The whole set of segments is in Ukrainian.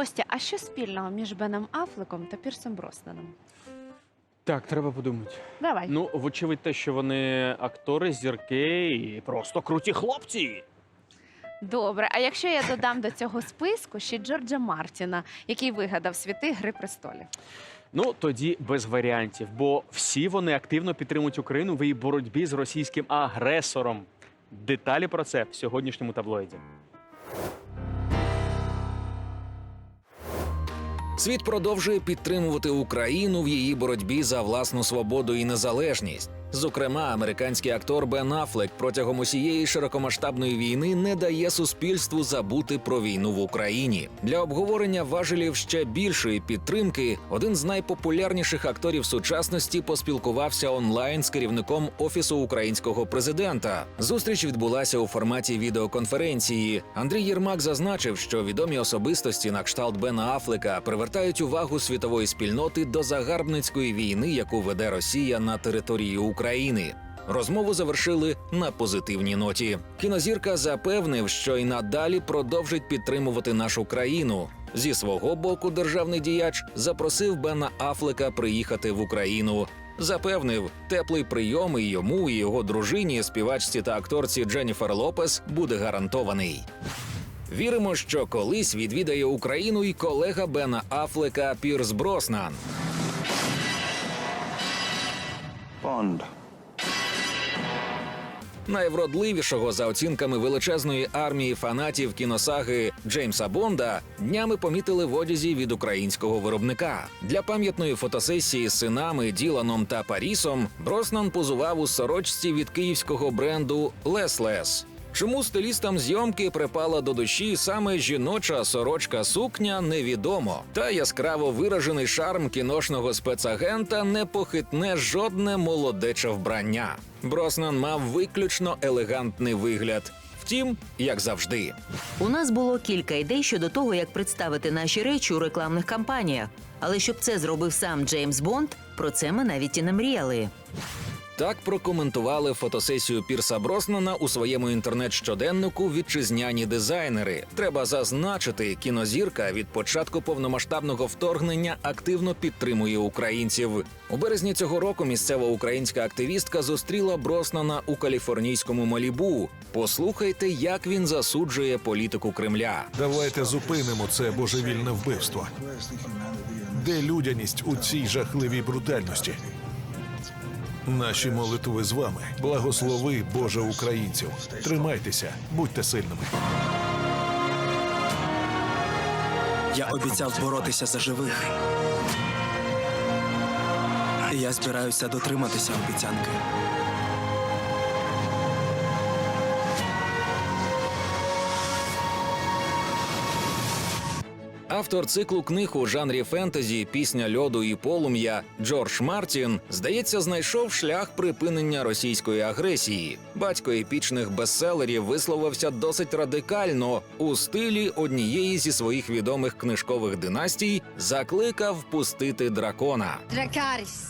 Костя, а що спільного між Беном Афлеком та Пірсом Броснаном? Так, треба подумати. Давай. Ну, вочевидь, те, що вони актори, зірки і просто круті хлопці. Добре, а якщо я додам до цього списку ще Джорджа Мартіна, який вигадав світи Гри престолів? Ну тоді без варіантів, бо всі вони активно підтримують Україну в її боротьбі з російським агресором. Деталі про це в сьогоднішньому таблоїді. Світ продовжує підтримувати Україну в її боротьбі за власну свободу і незалежність. Зокрема, американський актор Бен Аффлек протягом усієї широкомасштабної війни не дає суспільству забути про війну в Україні. Для обговорення важелів ще більшої підтримки один з найпопулярніших акторів сучасності поспілкувався онлайн з керівником офісу українського президента. Зустріч відбулася у форматі відеоконференції. Андрій Єрмак зазначив, що відомі особистості на кшталт Бена Афлека привертають увагу світової спільноти до загарбницької війни, яку веде Росія на території України. Розмову завершили на позитивній ноті. Кінозірка запевнив, що й надалі продовжить підтримувати нашу країну. Зі свого боку, державний діяч запросив Бена Афлека приїхати в Україну. Запевнив, теплий прийом і йому, і його дружині, співачці та акторці Дженніфер Лопес буде гарантований. Віримо, що колись відвідає Україну і колега Бена Афлека Пірс Броснан. Bond. Найвродливішого за оцінками величезної армії фанатів кіносаги Джеймса Бонда днями помітили в одязі від українського виробника. Для пам'ятної фотосесії з синами Діланом та Парісом Броснан позував у сорочці від київського бренду Лес-Лес. Чому стилістам зйомки припала до душі саме жіноча сорочка сукня, невідомо. Та яскраво виражений шарм кіношного спецагента не похитне жодне молодече вбрання. Броснан мав виключно елегантний вигляд. Втім, як завжди. У нас було кілька ідей щодо того, як представити наші речі у рекламних кампаніях. Але щоб це зробив сам Джеймс Бонд, про це ми навіть і не мріяли. Так прокоментували фотосесію Пірса Броснана у своєму інтернет-щоденнику вітчизняні дизайнери. Треба зазначити, кінозірка від початку повномасштабного вторгнення активно підтримує українців. У березні цього року місцева українська активістка зустріла Броснана у каліфорнійському Малібу. Послухайте, як він засуджує політику Кремля. Давайте зупинимо це божевільне вбивство. Де людяність у цій жахливій брутальності? Наші молитви з вами. Благослови Боже українців. Тримайтеся, будьте сильними. Я обіцяв боротися за живих. Я збираюся дотриматися обіцянки. Автор циклу книг у жанрі фентезі, пісня льоду і полум'я Джордж Мартін, здається, знайшов шлях припинення російської агресії. Батько епічних бестселерів висловився досить радикально у стилі однієї зі своїх відомих книжкових династій, закликав пустити дракона. Дракаріс.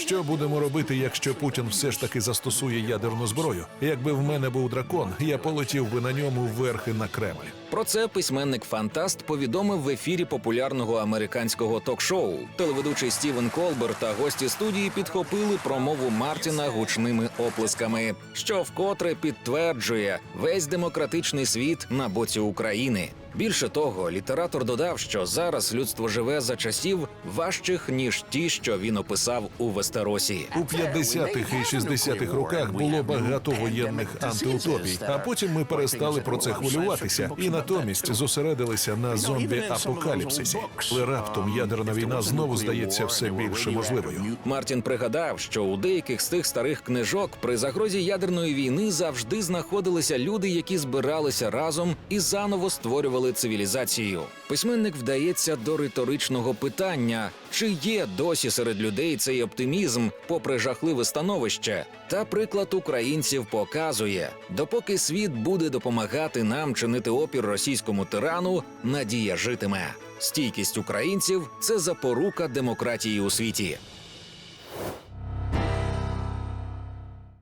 Що будемо робити, якщо Путін все ж таки застосує ядерну зброю? Якби в мене був дракон, я полетів би на ньому вверхи на Кремль. Про це письменник Фантаст повідомив в ефірі популярного американського ток-шоу. Телеведучий Стівен Колбер та гості студії підхопили промову Мартіна гучними оплесками, що вкотре підтверджує весь демократичний світ на боці України. Більше того, літератор додав, що зараз людство живе за часів важчих ніж ті, що він описав у Вестеросі. У 50-х і 60-х роках було багато воєнних антиутопій, а потім ми перестали про це хвилюватися і натомість зосередилися на зомбі-апокаліпсисі. Але раптом ядерна війна знову здається все більше можливою. Мартін пригадав, що у деяких з тих старих книжок при загрозі ядерної війни завжди знаходилися люди, які збиралися разом і заново створювали цивілізацію. Письменник вдається до риторичного питання: чи є досі серед людей цей оптимізм, попри жахливе становище? Та приклад українців показує: допоки світ буде допомагати нам чинити опір російському тирану, надія житиме. Стійкість українців це запорука демократії у світі.